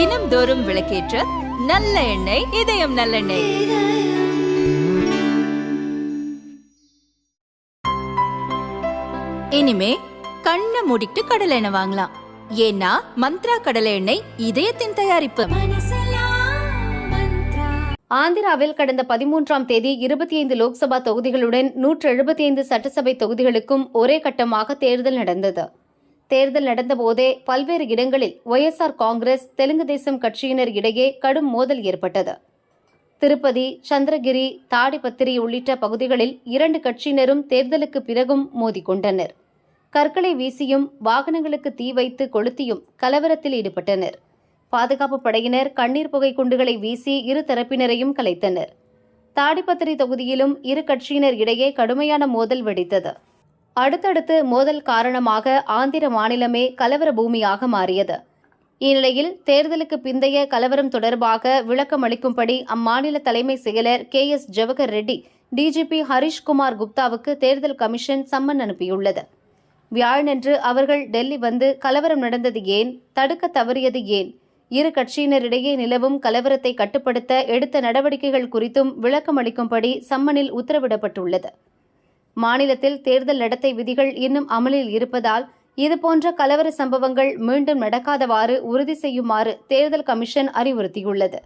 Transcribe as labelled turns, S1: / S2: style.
S1: தினம்தோறும் விளக்கேற்ற நல்ல எண்ணெய் இதயம் நல்லெண்ணெய். இனிமே கண்ணை மூடிட்டு கடலை எண்ணெய் வாங்கலாம். ஏன்னா மந்த்ரா கடலை எண்ணெய் இதயத்தின் தயாரிப்பு.
S2: ஆந்திராவில் கடந்த பதிமூன்றாம் தேதி இருபத்தி ஐந்து லோக்சபா தொகுதிகளுடன் நூற்று எழுபத்தி ஐந்து சட்டசபை தொகுதிகளுக்கும் ஒரே கட்டமாக தேர்தல் நடந்தது. தேர்தல் நடந்தபோதே பல்வேறு இடங்களில் ஒய்எஸ்ஆர் காங்கிரஸ் தெலுங்கு தேசம் கட்சியினர் இடையே கடும் மோதல் ஏற்பட்டது. திருப்பதி சந்திரகிரி தாடிப்பத்திரி உள்ளிட்ட பகுதிகளில் இரண்டு கட்சியினரும் தேர்தலுக்கு பிறகும் மோதிக்கொண்டனர் கற்களை வீசியும் வாகனங்களுக்கு தீ வைத்து கொளுத்தியும் கலவரத்தில் ஈடுபட்டனர். பாதுகாப்பு படையினர் கண்ணீர் புகை குண்டுகளை வீசி இரு தரப்பினரையும் கலைத்தனர். தாடிப்பத்திரி தொகுதியிலும் இரு கட்சியினர் இடையே கடுமையான மோதல் வெடித்தது. அடுத்தடுத்து மோதல் காரணமாக ஆந்திர மாநிலமே கலவர பூமியாக மாறியது. இந்நிலையில் தேர்தலுக்கு பிந்தைய கலவரம் தொடர்பாக விளக்கம் அளிக்கும்படி அம்மாநில தலைமை செயலர் K S Jawahar Reddy DGP Harishkumar குப்தாவுக்கு தேர்தல் கமிஷன் சம்மன் அனுப்பியுள்ளது. வியாழனன்று அவர்கள் டெல்லி வந்து கலவரம் நடந்தது ஏன்? தடுக்க தவறியது ஏன்? இரு கட்சியினரிடையே நிலவும் கலவரத்தை கட்டுப்படுத்த எடுத்த நடவடிக்கைகள் குறித்தும் விளக்கம் அளிக்கும்படி சம்மனில் உத்தரவிடப்பட்டுள்ளது. மாநிலத்தில் தேர்தல் நடத்தை விதிகள் இன்னும் அமலில் இருப்பதால் இதுபோன்ற கலவர சம்பவங்கள் மீண்டும் நடக்காதவாறு உறுதி செய்யுமாறு தேர்தல் கமிஷன் அறிவுறுத்தியுள்ளது.